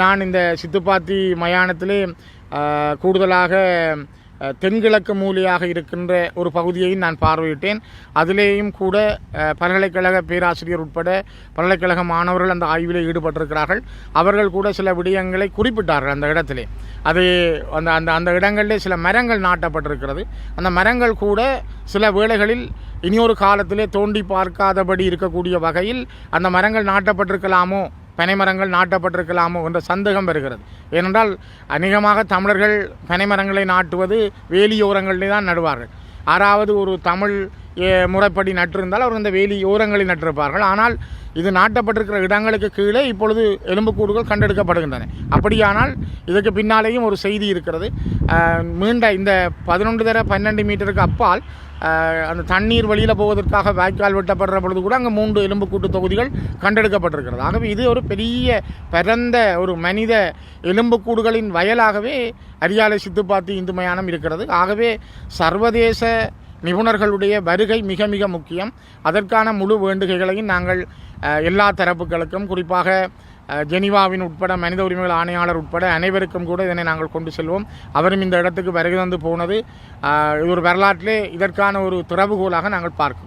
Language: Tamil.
நான் இந்த சித்துப்பாத்தி மயானத்திலே கூடுதலாக தென்கிழக்கு மூலையாக இருக்கின்ற ஒரு பகுதியையும் நான் பார்வையிட்டேன். அதிலேயும் கூட பல்கலைக்கழக பேராசிரியர் உட்பட பல்கலைக்கழக மாணவர்கள் அந்த ஆய்வில் ஈடுபட்டிருக்கிறார்கள். அவர்கள் கூட சில விடயங்களை குறிப்பிட்டார்கள் அந்த இடத்திலே. அது அந்த அந்த அந்த இடங்களிலே சில மரங்கள் நாட்டப்பட்டிருக்கிறது. அந்த மரங்கள் கூட சில வேளைகளில் இனியொரு காலத்திலே தோண்டி பார்க்காதபடி இருக்கக்கூடிய வகையில் அந்த மரங்கள் நாட்டப்பட்டிருக்கலாமோ பனைமரங்கள் நாட்டப்பட்டிருக்கலாமோ என்ற சந்தேகம் வருகிறது. ஏனென்றால் அநேகமாக தமிழர்கள் பனைமரங்களை நாட்டுவது வேலியோரங்களிலே தான் நடுவார்கள். ஆறாவது ஒரு தமிழ் முறைப்படி நட்டிருந்தால் அவர் இந்த வேலி ஓரங்களில் நட்டிருப்பார்கள். ஆனால் இது நாட்டப்பட்டிருக்கிற இடங்களுக்கு கீழே இப்பொழுது எலும்புக்கூடுகள் கண்டெடுக்கப்படுகின்றன. அப்படியானால் இதற்கு பின்னாலேயும் ஒரு செய்தி இருக்கிறது. மீண்ட இந்த பதினொன்று தர பன்னெண்டு மீட்டருக்கு அப்பால் அந்த தண்ணீர் வழியில் போவதற்காக வாய்க்கால் வெட்டப்படுற பொழுது கூட அங்கே மூன்று எலும்புக்கூட்டு தொகுதிகள் கண்டெடுக்கப்பட்டிருக்கிறது. ஆகவே இது ஒரு பெரிய பரந்த ஒரு மனித எலும்புக்கூடுகளின் வயலாகவே அரியாலை சித்துப்பாத்தி இந்து மயானம் இருக்கிறது. ஆகவே சர்வதேச நிபுணர்களுடைய வருகை மிக மிக முக்கியம். அதற்கான முழு வேண்டுகைகளையும் நாங்கள் எல்லா தரப்புகளுக்கும் குறிப்பாக ஜெனிவாவின் ஜெனீவாவின் உட்பட மனித உரிமைகள் ஆணையாளர் உட்பட அனைவருக்கும் கூட இதனை நாங்கள் கொண்டு செல்வோம். அவரும் இந்த இடத்துக்கு வருகை தந்து போனது இது ஒரு வரலாற்றிலே இதற்கான ஒரு திறவுகோலாக நாங்கள் பார்க்கிறோம்.